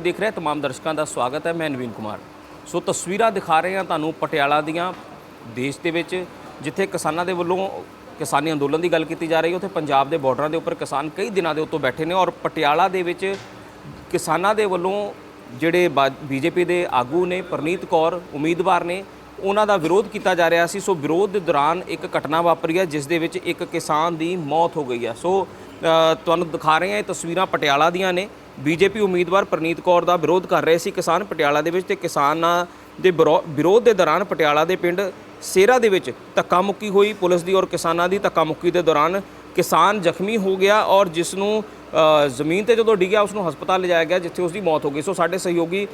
ਦੇਖ ਰਹੇ ਤਮਾਮ ਦਰਸ਼ਕਾਂ ਦਾ ਸਵਾਗਤ ਹੈ, ਮੈਂ ਨਵੀਨ ਕੁਮਾਰ। ਸੋ ਤਸਵੀਰਾਂ ਦਿਖਾ ਰਹੇ ਹਾਂ ਤੁਹਾਨੂੰ ਪਟਿਆਲਾ ਦੀਆਂ ਦੇਸ਼ ਦੇ ਵਿੱਚ, ਜਿੱਥੇ ਕਿਸਾਨਾਂ ਦੇ ਵੱਲੋਂ ਕਿਸਾਨੀ ਅੰਦੋਲਨ ਦੀ ਗੱਲ ਕੀਤੀ ਜਾ ਰਹੀ ਹੈ। ਉੱਥੇ ਪੰਜਾਬ ਦੇ ਬਾਰਡਰਾਂ ਦੇ ਉੱਪਰ ਕਿਸਾਨ ਕਈ ਦਿਨਾਂ ਦੇ ਉੱਤੋਂ ਬੈਠੇ ਨੇ ਔਰ ਪਟਿਆਲਾ ਦੇ ਵਿੱਚ ਕਿਸਾਨਾਂ ਦੇ ਵੱਲੋਂ ਜਿਹੜੇ ਬੀਜੇਪੀ ਦੇ ਆਗੂ ਨੇ, ਪਰਨੀਤ ਕੌਰ ਉਮੀਦਵਾਰ ਨੇ, ਉਹਨਾਂ ਦਾ ਵਿਰੋਧ ਕੀਤਾ ਜਾ ਰਿਹਾ ਸੀ। ਸੋ ਵਿਰੋਧ ਦੇ ਦੌਰਾਨ ਇੱਕ ਘਟਨਾ ਵਾਪਰੀ ਹੈ, ਜਿਸ ਦੇ ਵਿੱਚ ਇੱਕ ਕਿਸਾਨ ਦੀ ਮੌਤ ਹੋ ਗਈ ਹੈ। ਸੋ ਤੁਹਾਨੂੰ ਦਿਖਾ ਰਹੇ ਹਾਂ ਇਹ ਤਸਵੀਰਾਂ ਪਟਿਆਲਾ ਦੀਆਂ ਨੇ। ਬੀਜੇਪੀ ਉਮੀਦਵਾਰ ਪ੍ਰਨੀਤ ਕੌਰ ਦਾ ਵਿਰੋਧ ਕਰ ਰਹੇ ਸੀ ਕਿਸਾਨ ਪਟਿਆਲਾ ਦੇ ਵਿੱਚ ਤੇ ਕਿਸਾਨਾਂ ਦੇ ਵਿਰੋ- ਵਿਰੋਧ ਦੇ ਦੌਰਾਨ ਪਟਿਆਲਾ ਦੇ ਪਿੰਡ ਸੇਰਾ ਦੇ ਵਿੱਚ ਧੱਕਾ ਮੁੱਕੀ ਹੋਈ। ਪੁਲਿਸ ਦੀ ਔਰ ਕਿਸਾਨਾਂ ਦੀ ਧੱਕਾ ਮੁੱਕੀ ਦੇ ਦੌਰਾਨ ਕਿਸਾਨ ਜ਼ਖਮੀ ਹੋ ਗਿਆ ਔਰ ਜਿਸ ਨੂੰ ਜ਼ਮੀਨ ਤੇ ਜਦੋਂ ਡਿੱਗਿਆ ਉਸ ਨੂੰ ਹਸਪਤਾਲ ਲਿਜਾਇਆ ਗਿਆ, ਜਿੱਥੇ ਉਸ ਦੀ ਮੌਤ ਹੋ ਗਈ। ਸੋ ਸਾਡੇ ਸਹਿਯੋਗੀ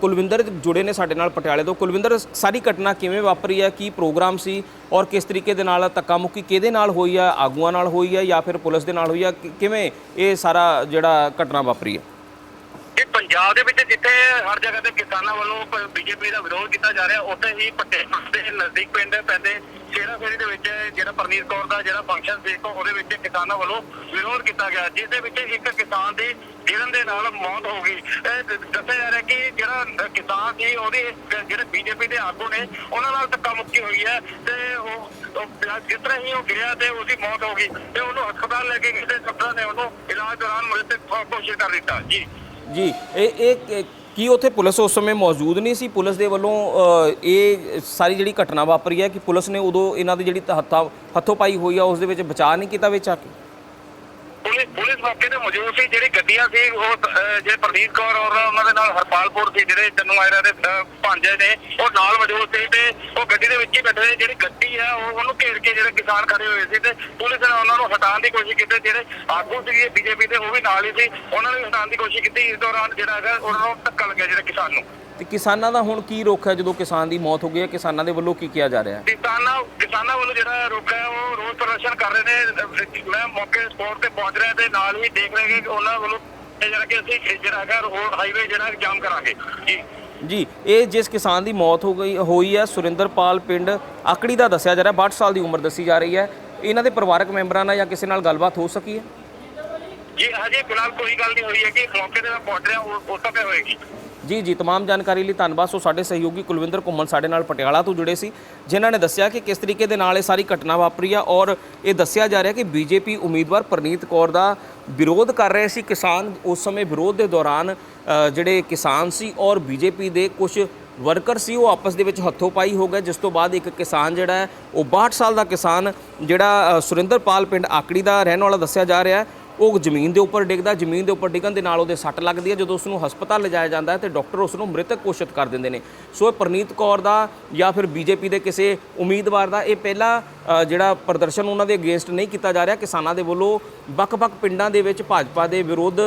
ਕੁਲਵਿੰਦਰ ਜੁੜੇ ਨੇ ਸਾਡੇ ਨਾਲ ਪਟਿਆਲੇ ਤੋਂ। ਕੁਲਵਿੰਦਰ, ਸਾਰੀ ਘਟਨਾ ਕਿਵੇਂ ਵਾਪਰੀ ਹੈ? ਕੀ ਪ੍ਰੋਗਰਾਮ ਸੀ? ਔਰ ਕਿਸ ਤਰੀਕੇ ਦੇ ਨਾਲ ਧੱਕਾ ਮੁੱਕੀ ਕਿਹਦੇ ਨਾਲ ਹੋਈ ਹੈ? ਆਗੂਆਂ ਨਾਲ ਹੋਈ ਹੈ ਜਾਂ ਫਿਰ ਪੁਲਿਸ ਦੇ ਨਾਲ ਹੋਈ ਹੈ? ਕਿਵੇਂ ਇਹ ਸਾਰਾ ਜਿਹੜਾ ਘਟਨਾ ਵਾਪਰੀ ਹੈ? ਕਿ ਪੰਜਾਬ ਦੇ ਵਿੱਚ ਜਿੱਥੇ ਹਰ ਜਗ੍ਹਾ ਤੇ ਕਿਸਾਨਾਂ ਵੱਲੋਂ ਬੀਜੇਪੀ ਦਾ ਵਿਰੋਧ ਕੀਤਾ ਜਾ ਰਿਹਾ, ਉੱਥੇ ਹੀ ਪਟਿਆਲਾ ਦੇ ਨਜ਼ਦੀਕ ਪਿੰਡ ਪੈਂਦੇ ਸ਼ੇਰਾ ਫੇਰੀ ਦੇ ਪ੍ਰਨੀਤ ਕੌਰ ਦਾ ਜਿਹੜਾ ਫੰਕਸ਼ਨ ਸੀ ਤੋਂ ਉਹਦੇ ਵਿੱਚ ਕਿਸਾਨਾਂ ਵੱਲੋਂ ਵਿਰੋਧ ਕੀਤਾ ਗਿਆ ਜਿਸ ਦੇ ਵਿੱਚ ਇੱਕ ਕਿਸਾਨ ਦੀ ਗਿਰਨ ਦੇ ਨਾਲ ਮੌਤ ਹੋ ਗਈ। ਦੱਸਿਆ ਜਾ ਰਿਹਾ ਕਿ ਜਿਹੜਾ ਕਿਸਾਨ ਸੀ, ਉਹਦੀ ਜਿਹੜੇ ਬੀਜੇਪੀ ਦੇ ਆਗੂ ਨੇ, ਉਹਨਾਂ ਨਾਲ ਧੱਕਾ ਮੁੱਕੀ ਹੋਈ ਹੈ ਤੇ ਉਹ ਜਿਸ ਤਰ੍ਹਾਂ ਹੀ ਉਹ ਗਿਰਿਆ ਤੇ ਉਹਦੀ ਮੌਤ ਹੋ ਗਈ ਤੇ ਉਹਨੂੰ ਹਸਪਤਾਲ ਲੈ ਕੇ ਕਿਸੇ ਤੇ ਨੇ ਉਹਨੂੰ ਇਲਾਜ ਦੌਰਾਨ ਮ੍ਰਿਤਕ ਘੋਸ਼ਿਤ ਕਰ ਦਿੱਤਾ। ਜੀ। ਜੀ, ਇਹ ਇਹ ਕੀ ਉੱਥੇ ਪੁਲਿਸ ਉਸ ਸਮੇਂ ਮੌਜੂਦ ਨਹੀਂ ਸੀ? ਪੁਲਿਸ ਦੇ ਵੱਲੋਂ ਇਹ ਸਾਰੀ ਜਿਹੜੀ ਘਟਨਾ ਵਾਪਰੀ ਹੈ ਕਿ ਪੁਲਿਸ ਨੇ ਉਦੋਂ ਇਹਨਾਂ ਦੀ ਜਿਹੜੀ ਹੱਥਾਂ, ਹੱਥੋਂ ਪਾਈ ਹੋਈ ਆ, ਉਸ ਦੇ ਵਿੱਚ ਬਚਾਅ ਨਹੀਂ ਕੀਤਾ ਵਿੱਚ ਆ ਕੇ? ਪੁਲਿਸ ਪੁਲਿਸ ਮੌਕੇ ਤੇ ਮੌਜੂਦ ਸੀ ਜਿਹੜੀ ਗੱਡੀਆਂ ਸੀ ਉਹ ਅਹ, ਜੇ ਪ੍ਰਨੀਤ ਕੌਰ ਔਰ ਉਹਨਾਂ ਦੇ ਨਾਲ ਹਰਪਾਲਪੁਰ ਸੀ ਜਿਹੜੇ ਚੰਨੂ ਆਇਰਾ ਦੇ ਭਾਂਜੇ ਨੇ ਉਹ ਨਾਲ ਮੌਜੂਦ ਸੀ ਤੇ ਉਹ ਗੱਡੀ ਦੇ ਵਿੱਚ ਹੀ ਬੈਠੇ ਸੀ ਜਿਹੜੀ ਗੱਡੀ ਆ ਉਹ ਉਹਨੂੰ ਘੇਰ ਕੇ ਜਿਹੜੇ ਕਿਸਾਨ ਖੜੇ ਹੋਏ ਸੀ ਤੇ ਪੁਲਿਸ ਨੇ ਉਹਨਾਂ ਨੂੰ ਹਟਾਉਣ ਦੀ ਕੋਸ਼ਿਸ਼ ਕੀਤੀ ਜਿਹੜੇ ਆਗੂ ਸੀ ਬੀਜੇਪੀ ਦੇ ਉਹ ਵੀ ਨਾਲ ਹੀ ਸੀ ਉਹਨਾਂ ਨੇ ਹਟਾਉਣ ਦੀ ਕੋਸ਼ਿਸ਼ ਕੀਤੀ ਇਸ ਦੌਰਾਨ ਜਿਹੜਾ ਹੈਗਾ ਉਹਨਾਂ ਨੂੰ ਧੱਕਾ ਲੱਗਿਆ ਜਿਹੜੇ ਕਿਸਾਨ ਨੂੰ। ਤੇ ਕਿਸਾਨਾਂ ਦਾ ਹੁਣ ਕੀ ਰੁਖ ਹੈ ਜਦੋਂ ਕਿਸਾਨ ਦੀ ਮੌਤ ਹੋ ਗਈ ਹੈ ਕਿਸਾਨਾਂ ਦੇ ਵੱਲੋਂ ਕੀ ਕੀਤਾ ਜਾ ਰਿਹਾ ਹੈ? ਕਿਸਾਨਾਂ ਕਿਸਾਨਾਂ ਵੱਲੋਂ ਜਿਹੜਾ ਰੁਕ ਹੈ ਉਹ ਰੋਸ ਪ੍ਰਦਰਸ਼ਨ ਕਰ ਰਹੇ ਨੇ। ਮੈਂ ਮੌਕੇ ਸਪੋਰਟ ਤੇ ਪਹੁੰਚ ਰਿਹਾ ਤੇ ਨਾਲ ਹੀ ਦੇਖ ਰਹੇ ਕਿ ਉਹਨਾਂ ਵੱਲੋਂ ਜਿਹੜਾ ਕਿ ਅਸੀਂ ਜਿਹੜਾ ਹੈਗਾ ਰੋਡ ਹਾਈਵੇ ਜਿਹੜਾ ਜਾਮ ਕਰਾਂਗੇ। ਜੀ। ਜੀ ਇਹ ਜਿਸ ਕਿਸਾਨ ਦੀ ਮੌਤ ਹੋ ਗਈ ਹੋਈ ਹੈ ਸੁਰਿੰਦਰਪਾਲ ਪਿੰਡ ਆਕੜੀ ਦਾ ਦੱਸਿਆ ਜਾ ਰਿਹਾ 62 ਸਾਲ ਦੀ ਉਮਰ ਦੱਸੀ ਜਾ ਰਹੀ ਹੈ। ਇਹਨਾਂ ਦੇ ਪਰਿਵਾਰਕ ਮੈਂਬਰਾਂ ਨਾਲ ਜਾਂ ਕਿਸੇ ਨਾਲ ਗੱਲਬਾਤ ਹੋ ਸਕੀ ਹੈ? ਜੀ ਹਜੇ ਫਿਲਹਾਲ ਕੋਈ ਗੱਲ ਨਹੀਂ ਹੋਈ ਹੈ ਕਿ ਮੌਕੇ ਤੇ ਪਹੁੰਚ ਰਿਹਾ ਉਹ ਉਹ ਤਾਂ ਤੇ ਹੋਏਗੀ। ਜੀ ਜੀ तमाम ਜਾਣਕਾਰੀ ਲਈ ਧੰਨਵਾਦ ਸੋ ਸਾਡੇ ਸਹਿਯੋਗੀ ਕੁਲਵਿੰਦਰ ਘੁੰਮਣ ਸਾਡੇ ਨਾਲ ਪਟਿਆਲਾ ਤੋਂ ਜੁੜੇ ਸੀ ਜਿਨ੍ਹਾਂ ਨੇ ਦੱਸਿਆ ਕਿ ਕਿਸ ਤਰੀਕੇ ਦੇ ਨਾਲ ਇਹ ਸਾਰੀ ਘਟਨਾ ਵਾਪਰੀ ਆ ਔਰ ਇਹ ਦੱਸਿਆ ਜਾ ਰਿਹਾ ਕਿ ਬੀਜੇਪੀ ਉਮੀਦਵਾਰ ਪ੍ਰਨੀਤ ਕੌਰ ਦਾ ਵਿਰੋਧ ਕਰ ਰਹੇ ਸੀ ਕਿਸਾਨ ਉਸ ਸਮੇਂ ਵਿਰੋਧ ਦੇ ਦੌਰਾਨ ਅ, ਜਿਹੜੇ ਕਿਸਾਨ ਸੀ ਔਰ ਬੀਜੇਪੀ ਦੇ ਕੁਝ ਵਰਕਰ ਸੀ ਉਹ ਆਪਸ ਦੇ ਵਿੱਚ ਹੱਥੋਂ ਪਾਈ ਹੋ ਗਏ ਜਿਸ ਤੋਂ ਬਾਅਦ ਇੱਕ ਕਿਸਾਨ ਜਿਹੜਾ ਹੈ ਉਹ 62 ਸਾਲ ਦਾ ਕਿਸਾਨ ਜਿਹੜਾ ਅ, ਸੁਰਿੰਦਰਪਾਲ ਪਿੰਡ ਆਕੜੀ ਦਾ ਰਹਿਣ ਵਾਲਾ ਦੱਸਿਆ ਜਾ ਰਿਹਾ ਹੈ ਉਹ ਜ਼ਮੀਨ ਦੇ ਉੱਪਰ ਡਿੱਗਦਾ, ਜ਼ਮੀਨ ਦੇ ਉੱਪਰ ਡਿੱਗਣ ਦੇ ਨਾਲ ਉਹਦੇ ਸੱਟ ਲੱਗਦੀ ਹੈ। ਜਦੋਂ ਉਸ ਨੂੰ ਹਸਪਤਾਲ ਲਿਜਾਇਆ ਜਾਂਦਾ ਹੈ ਤੇ ਡਾਕਟਰ ਉਸ ਨੂੰ ਮ੍ਰਿਤਕ ਘੋਸ਼ਿਤ ਕਰ ਦਿੰਦੇ ਨੇ। ਸੋ ਇਹ ਪ੍ਰਨੀਤ ਕੌਰ ਦਾ ਜਾਂ ਫਿਰ ਬੀਜੇਪੀ ਦੇ ਕਿਸੇ ਉਮੀਦਵਾਰ ਦਾ ਇਹ ਪਹਿਲਾ ਜਿਹੜਾ ਪ੍ਰਦਰਸ਼ਨ ਉਹਨਾਂ ਦੇ ਅਗੇਂਸਟ ਨਹੀਂ ਕੀਤਾ ਜਾ ਰਿਹਾ, ਕਿਸਾਨਾਂ ਦੇ ਵੱਲੋਂ ਵੱਖ-ਵੱਖ ਪਿੰਡਾਂ ਦੇ ਵਿੱਚ ਭਾਜਪਾ ਦੇ ਵਿਰੋਧ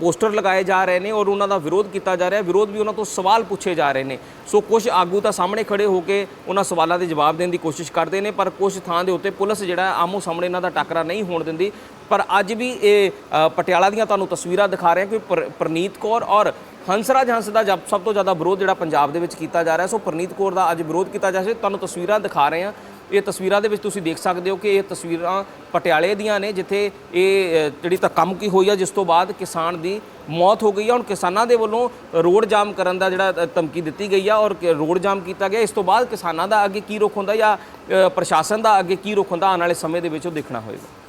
ਪੋਸਟਰ ਲਗਾਏ ਜਾ ਰਹੇ ਨੇ ਔਰ ਉਹਨਾਂ ਦਾ ਵਿਰੋਧ ਕੀਤਾ ਜਾ ਰਿਹਾ। ਵਿਰੋਧ ਵੀ ਉਹਨਾਂ ਤੋਂ ਸਵਾਲ ਪੁੱਛੇ ਜਾ ਰਹੇ ਨੇ। ਸੋ ਕੁਝ ਆਗੂ ਤਾਂ ਸਾਹਮਣੇ ਖੜੇ ਹੋ ਕੇ ਉਹਨਾਂ ਸਵਾਲਾਂ ਦੇ ਜਵਾਬ ਦੇਣ ਦੀ ਕੋਸ਼ਿਸ਼ ਕਰਦੇ ਨੇ, ਪਰ ਕੁਝ ਥਾਂ ਦੇ ਉੱਤੇ ਪੁਲਿਸ ਜਿਹੜਾ ਆਮੋ ਸਾਹਮਣੇ ਇਹਨਾਂ ਦਾ ਟੱਕਰਾ ਨਹੀਂ ਹੋਣ ਦਿੰਦੀ। ਪਰ ਅੱਜ ਵੀ ਇਹ ਪਟਿਆਲਾ ਦੀਆਂ ਤੁਹਾਨੂੰ ਤਸਵੀਰਾਂ ਦਿਖਾ ਰਹੇ ਹਾਂ ਕਿ ਪਰ- ਪ੍ਰਨੀਤ ਕੌਰ ਔਰ ਹੰਸਰਾਜ ਹੰਸ ਦਾ ਜਬ ਸਭ ਤੋਂ ਜ਼ਿਆਦਾ ਵਿਰੋਧ ਜਿਹੜਾ ਪੰਜਾਬ ਦੇ ਵਿੱਚ ਕੀਤਾ ਜਾ ਰਿਹਾ। ਸੋ ਪ੍ਰਨੀਤ ਕੌਰ ਦਾ ਅੱਜ ਵਿਰੋਧ ਕੀਤਾ ਜਾ ਰਿਹਾ। ਤੁਹਾਨੂੰ ਤਸਵੀਰਾਂ ਦਿਖਾ ਰਹੇ ਹਾਂ। ਇਹ ਤਸਵੀਰਾਂ ਦੇ ਵਿੱਚ ਤੁਸੀਂ ਦੇਖ ਸਕਦੇ ਹੋ ਕਿ ਇਹ ਤਸਵੀਰਾਂ ਪਟਿਆਲੇ ਦੀਆਂ ਨੇ ਜਿੱਥੇ ਇਹ ਅ, ਜਿਹੜੀ ਧੱਕਾਮੁੱਕੀ ਹੋਈ ਆ ਜਿਸ ਤੋਂ ਬਾਅਦ ਕਿਸਾਨ ਦੀ ਮੌਤ ਹੋ ਗਈ ਆ। ਹੁਣ ਕਿਸਾਨਾਂ ਦੇ ਵੱਲੋਂ ਰੋਡ ਜਾਮ ਕਰਨ ਦਾ ਜਿਹੜਾ ਧਮਕੀ ਦਿੱਤੀ ਗਈ ਆ ਔਰ ਰੋਡ ਜਾਮ ਕੀਤਾ ਗਿਆ। ਇਸ ਤੋਂ ਬਾਅਦ ਕਿਸਾਨਾਂ ਦਾ ਅੱਗੇ ਕੀ ਰੁਖ ਹੁੰਦਾ ਜਾਂ ਪ੍ਰਸ਼ਾਸਨ ਦਾ ਅੱਗੇ ਕੀ ਰੁਖ ਹੁੰਦਾ ਆਉਣ ਵਾਲੇ ਸਮੇਂ ਦੇ ਵਿੱਚ ਉਹ ਦੇਖਣਾ ਹੋਏਗਾ।